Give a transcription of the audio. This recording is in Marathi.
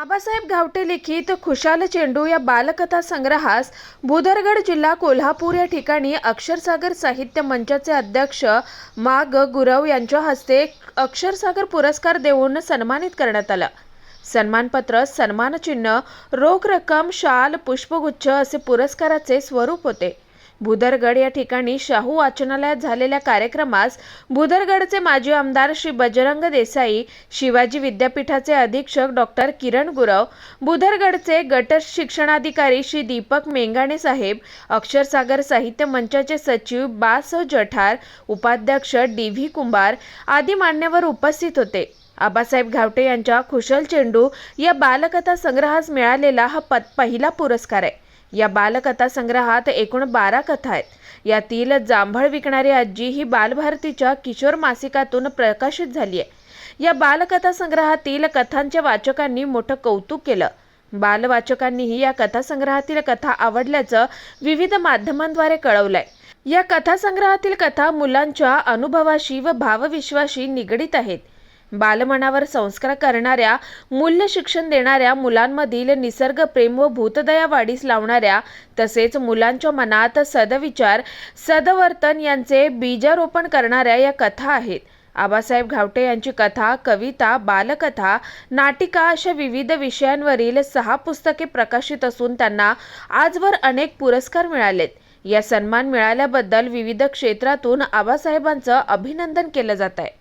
आबासाहेब घावटे लिखित खुशाल चेंडू या बालकथा संग्रहास भुदरगड जिल्हा कोल्हापूर या ठिकाणी अक्षरसागर साहित्य मंचाचे अध्यक्ष मा ग गुरव यांच्या हस्ते अक्षरसागर पुरस्कार देऊन सन्मानित करण्यात आलं. सन्मानपत्र सन्मानचिन्ह रोख रक्कम शाल पुष्पगुच्छ असे पुरस्काराचे स्वरूप होते. भुदरगड या ठिकाणी शाहू वाचनालयात झालेल्या कार्यक्रमास भुदरगडचे माजी आमदार श्री बजरंग देसाई शिवाजी विद्यापीठाचे अधीक्षक डॉक्टर किरण गुरव भुदरगडचे गट शिक्षणाधिकारी श्री दीपक मेंगाणे साहेब अक्षरसागर साहित्य मंचाचे सचिव बास जठार उपाध्यक्ष डी व्ही कुंभार आदी मान्यवर उपस्थित होते. आबासाहेब घावटे यांच्या खुशल चेंडू या बालकथा संग्रहास मिळालेला हा प पहिला पुरस्कार आहे. या बालकथा संग्रहात एकूण बारा कथा आहेत. यातील जांभळ विकणारी आजी ही बालभारतीच्या किशोर मासिकातून प्रकाशित झाली आहे या बालकथा संग्रहातील कथांच्या वाचकांनी मोठं कौतुक केलं. बालवाचकांनीही या कथासंग्रहातील कथा आवडल्याचं विविध माध्यमांद्वारे कळवलंय. या कथासंग्रहातील कथा मुलांच्या अनुभवाशी व भावविश्वाशी निगडीत आहेत. बालमनावर संस्कार करणाऱ्या मूल्य शिक्षण देणाऱ्या मुलांमधील निसर्ग प्रेम व भूतदया वाढीस लावणाऱ्या तसेच मुलांच्या मनात सदविचार सदवर्तन यांचे बीजारोपण करणाऱ्या या कथा आहेत. आबासाहेब घावटे यांची कथा कविता बालकथा नाटिका अशा विविध विषयांवरील सहा पुस्तके प्रकाशित असून त्यांना आजवर अनेक पुरस्कार मिळालेत. या सन्मान मिळाल्याबद्दल विविध क्षेत्रातून आबासाहेबांचं अभिनंदन केलं जात आहे.